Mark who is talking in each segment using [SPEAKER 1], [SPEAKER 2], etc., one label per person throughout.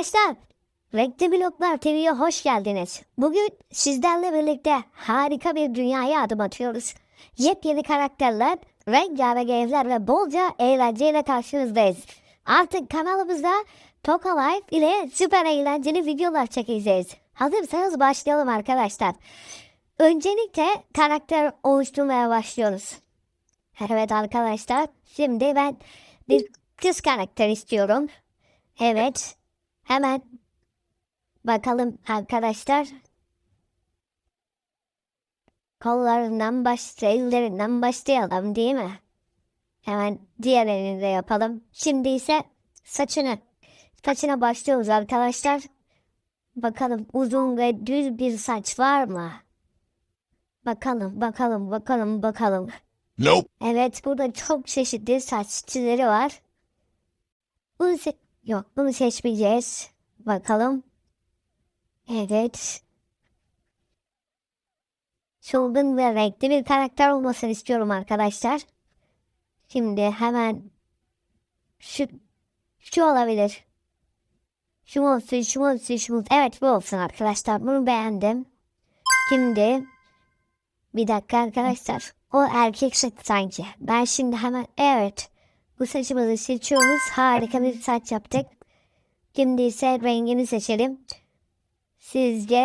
[SPEAKER 1] Arkadaşlar, Renkli Bloklar TV'ye hoş geldiniz. Bugün sizlerle birlikte harika bir dünyaya adım atıyoruz. Yepyeni karakterler, rengarenk evler ve bolca eğlenceyle karşınızdayız. Artık kanalımızda Toka Life ile süper eğlenceli videolar çekeceğiz. Hazırsanız başlayalım arkadaşlar. Öncelikle karakter oluşturmaya başlıyoruz. Evet arkadaşlar, şimdi ben bir kız karakter istiyorum. Evet. Hemen bakalım arkadaşlar. Kollarından baş, ellerinden başlayalım değil mi? Hemen diğer elini de yapalım. Şimdi ise saçını. Saçına başlıyoruz arkadaşlar. Bakalım uzun ve düz bir saç var mı? Bakalım, bakalım, bakalım, bakalım.
[SPEAKER 2] Nope.
[SPEAKER 1] Evet, burada çok çeşitli saç çizleri var. Se- Yok, bunu seçmeyeceğiz. Bakalım. Evet. Çılgın ve renkli bir karakter olmasını istiyorum arkadaşlar. Şimdi hemen şu şu olabilir. Şu olsun, şu olsun, şu olsun. Evet bu olsun arkadaşlar. Bunu beğendim. Şimdi bir dakika arkadaşlar. O erkek sanki. Ben şimdi hemen evet. Bu saçımızı seçiyoruz. Harika bir saç yaptık. Şimdi ise rengini seçelim. Sizce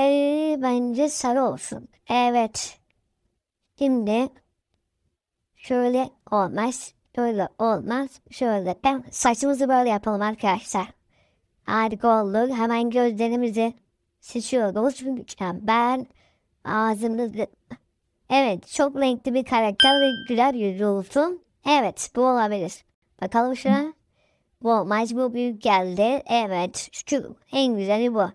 [SPEAKER 1] bence sarı olsun. Evet. Şimdi şöyle olmaz. Şöyle olmaz. Şöyle. Ben saçımızı böyle yapalım arkadaşlar. Harika oldu. Hemen gözlerimizi seçiyoruz. Ben ağzımızı Evet, çok renkli bir karakter ve güler yüzlü olsun. Evet, bu olabilir. Bakalım şuna. Bu olmaz, bu büyük geldi. Evet, şu en güzeli bu.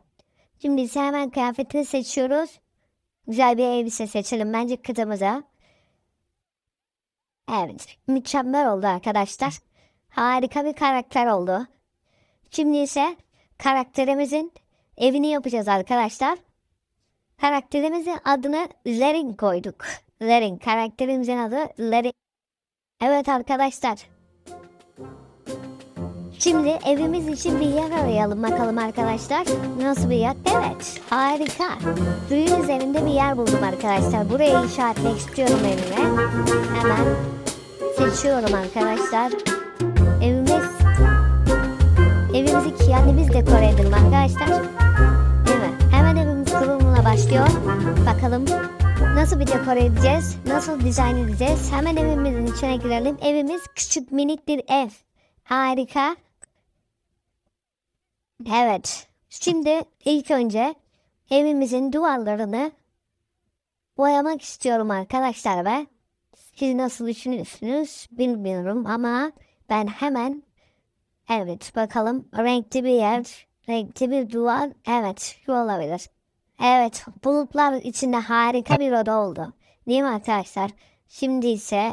[SPEAKER 1] Şimdi ise hemen kıyafetini seçiyoruz. Güzel bir elbise seçelim bence kızımıza. Evet, mükemmel oldu arkadaşlar. Harika bir karakter oldu. Şimdi ise karakterimizin evini yapacağız arkadaşlar. Karakterimizin adını Lerin koyduk. Lerin. Karakterimizin adı Lerin. Evet arkadaşlar. Şimdi evimiz için bir yer arayalım bakalım arkadaşlar. Nasıl bir yer? Evet. Harika. Suyun üzerinde bir yer buldum arkadaşlar. Buraya inşa istiyorum evime. Hemen seçiyorum arkadaşlar. Evimiz evimizi kendimiz dekore edelim arkadaşlar. Mi? Hemen evimiz kurulumuna başlıyor. Bakalım nasıl bir dekore edeceğiz? Nasıl dizayn edeceğiz? Hemen evimizin içine girelim. Evimiz küçük minik bir ev. Harika. Evet. Şimdi ilk önce evimizin duvarlarını boyamak istiyorum arkadaşlar ve siz nasıl düşünüyorsunuz bilmiyorum ama ben hemen evet bakalım renkli bir yer renkli bir duvar evet şu olabilir. Evet bulutlar içinde harika bir oda oldu. Değil mi arkadaşlar? Şimdi ise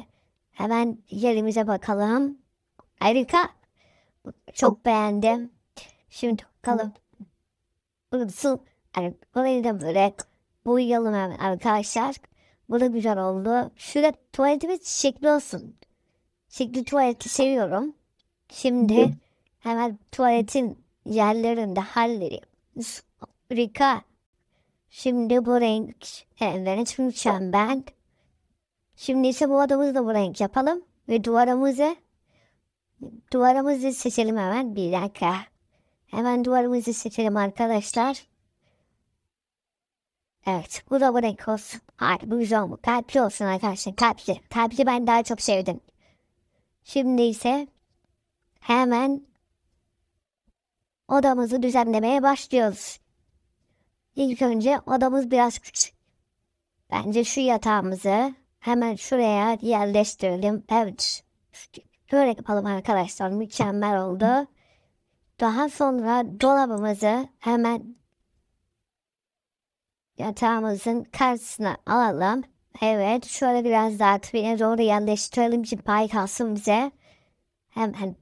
[SPEAKER 1] hemen yerimize bakalım. Harika. Çok beğendim. Şimdi bakalım. Burası yani burayı da böyle boyayalım hemen arkadaşlar. Bu da güzel oldu. Şurada tuvaletimiz şekli olsun. Şekli tuvaleti seviyorum. Şimdi hemen tuvaletin yerlerini de hallediyoruz. Harika. Şimdi bu renk evet mükemmel. Şimdi ise bu odamızı da bu renk yapalım. Ve duvarımızı duvarımızı seçelim hemen. Bir dakika. Hemen duvarımızı seçelim arkadaşlar. Evet bu da bu renk olsun. Hayır bu güzel oldu. Kalpli olsun arkadaşlar. Kalpli. Kalpli ben daha çok sevdim. Şimdi ise hemen odamızı düzenlemeye başlıyoruz. İlk önce odamız biraz küçük. Bence şu yatağımızı hemen şuraya yerleştirelim. Evet. Böyle yapalım arkadaşlar. Mükemmel oldu. Daha sonra dolabımızı hemen yatağımızın karşısına alalım. Evet. Şöyle biraz daha tüyene doğru yerleştirelim ki pay kalsın bize. Hemen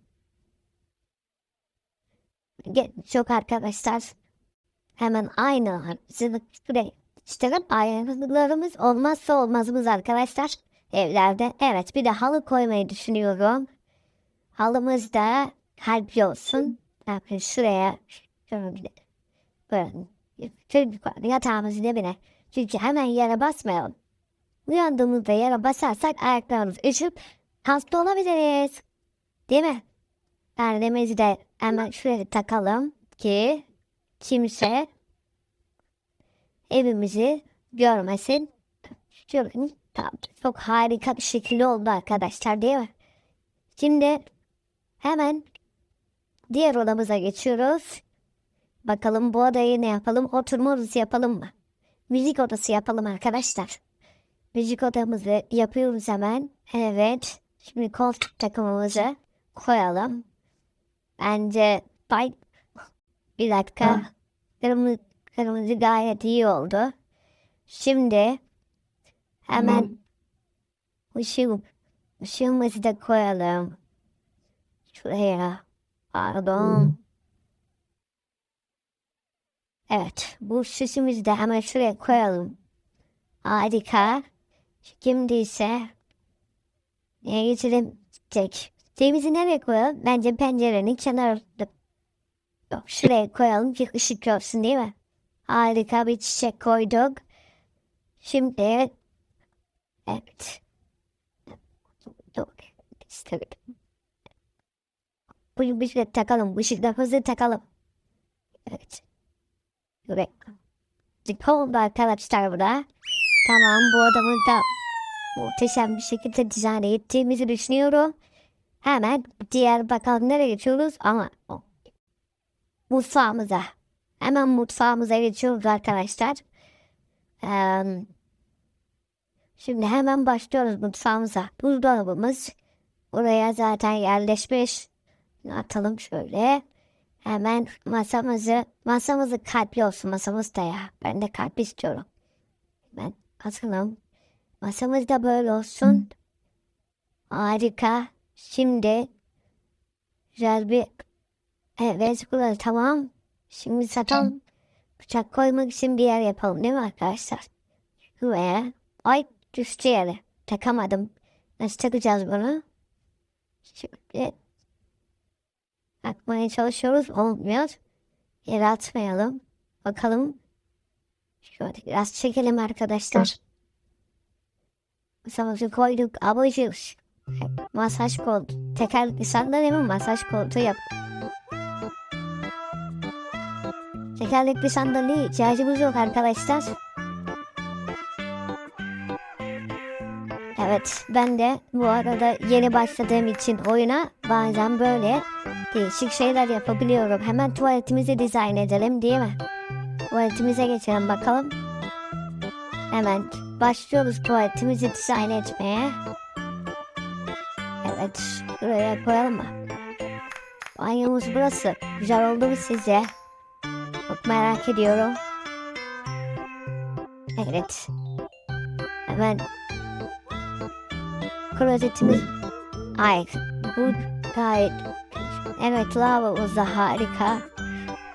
[SPEAKER 1] çok arkadaşlar hemen aynı şuraya işte aynalarımız olmazsa olmazımız arkadaşlar evlerde. Evet bir de halı koymayı düşünüyorum. Halımız da kalpli olsun. Yani şuraya Şöyle gidelim. Böyle. Çocuklar yatağımızın dibine. Çünkü hemen yere basmayalım. Uyandığımızda yere basarsak ayaklarımız üşüp hasta olabiliriz. Değil mi? Perdemizi de hemen şuraya takalım ki kimse evimizi görmesin. Şöyle tamam. Çok harika bir şekilde oldu arkadaşlar değil mi? Şimdi hemen diğer odamıza geçiyoruz. Bakalım bu odayı ne yapalım? Oturma odası yapalım mı? Müzik odası yapalım arkadaşlar. Müzik odamızı yapıyoruz hemen. Evet. Şimdi koltuk takımımızı koyalım. Bence bay bir dakika. Kırmızı, kırmızı gayet iyi oldu. Şimdi hemen ışığı, ışığımızı da koyalım. Şuraya. Pardon. Evet. Bu süsümüzü de hemen şuraya koyalım. Harika. Şimdi ise neye geçelim? Çek. Şeyimizi nereye koyalım? Bence pencerenin kenarında. Yok şuraya koyalım ki ışık görsün değil mi? Harika bir çiçek koyduk. Şimdi evet. Yok. İstemedim. Bu ışıkları takalım. Bu ışıklarımızı takalım. Evet. Evet. Oldu arkadaşlar burada. Tamam bu adamı da muhteşem bir şekilde dizayn ettiğimizi düşünüyorum. Hemen diğer nereye geçiyoruz ama mutfağımıza. Hemen mutfağımıza geçiyoruz arkadaşlar. Eee, şimdi hemen başlıyoruz mutfağımıza. Buzdolabımız oraya zaten yerleşmiş. Atalım şöyle. Hemen masamızı, masamızı kalpli olsun masamız da ya. Ben de kalp istiyorum. Ben atalım. Masamız da böyle olsun. Harika. Şimdi güzel bir evet burası tamam. Şimdi satalım. Bıçak koymak için bir yer yapalım değil mi arkadaşlar? Şuraya. Ay düştü yere. Takamadım. Nasıl takacağız bunu? Şimdi takmaya çalışıyoruz. Olmuyor. Yere atmayalım. Bakalım. Şöyle biraz çekelim arkadaşlar. Masamızı koyduk. Abacığız. Masaj koltuğu. Tekerlekli sandalye mi masaj koltuğu yap. Tekerlekli sandalye ihtiyacımız yok arkadaşlar. Evet ben de bu arada yeni başladığım için oyuna bazen böyle değişik şeyler yapabiliyorum. Hemen tuvaletimizi dizayn edelim değil mi? Tuvaletimize geçelim bakalım. Hemen başlıyoruz tuvaletimizi dizayn etmeye. Evet, buraya koyalım mı? Banyomuz burası. Güzel oldu mu sizce? Çok merak ediyorum. Evet. Hemen klozetimiz... Ay, bu gayet... Evet, lavabomuz da harika.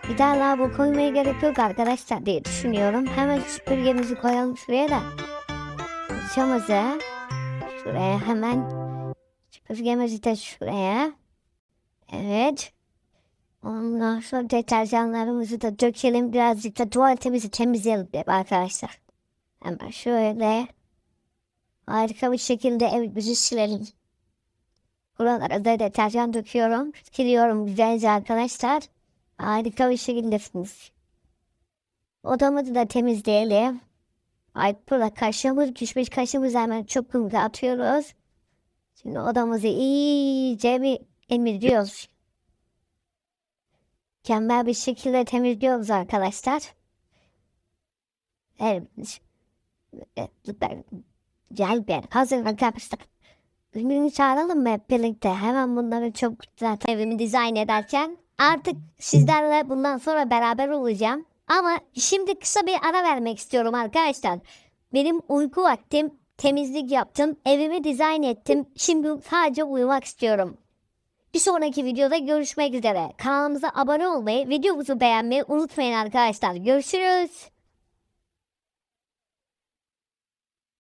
[SPEAKER 1] Bir daha lavabo koymaya gerek yok arkadaşlar diye düşünüyorum. Hemen süpürgemizi koyalım şuraya da. Fırçamızı şuraya hemen süpürgemizi de şuraya. Evet. Ondan sonra deterjanlarımızı da dökelim. Birazcık da tuvaletimizi temizleyelim arkadaşlar. Hemen şöyle harika bir şekilde evimizi silelim. Buralara da deterjan döküyorum. Siliyorum güzelce arkadaşlar. Harika bir şekildesiniz. Odamızı da temizleyelim. Ay burada kaşığımız düşmüş. Kaşığımızı hemen çöpümüze atıyoruz. Şimdi odamızı iyice bir temizliyoruz. Mükemmel bir şekilde temizliyoruz arkadaşlar. Evet. Gel ben hazır arkadaşlar. Birini çağıralım mı hep birlikte? Hemen bunları çok zaten evimi dizayn ederken artık sizlerle bundan sonra beraber olacağım. Ama şimdi kısa bir ara vermek istiyorum arkadaşlar. Benim uyku vaktim, temizlik yaptım, evimi dizayn ettim. Şimdi sadece uyumak istiyorum. Bir sonraki videoda görüşmek üzere. Kanalımıza abone olmayı, videomuzu beğenmeyi unutmayın arkadaşlar. Görüşürüz.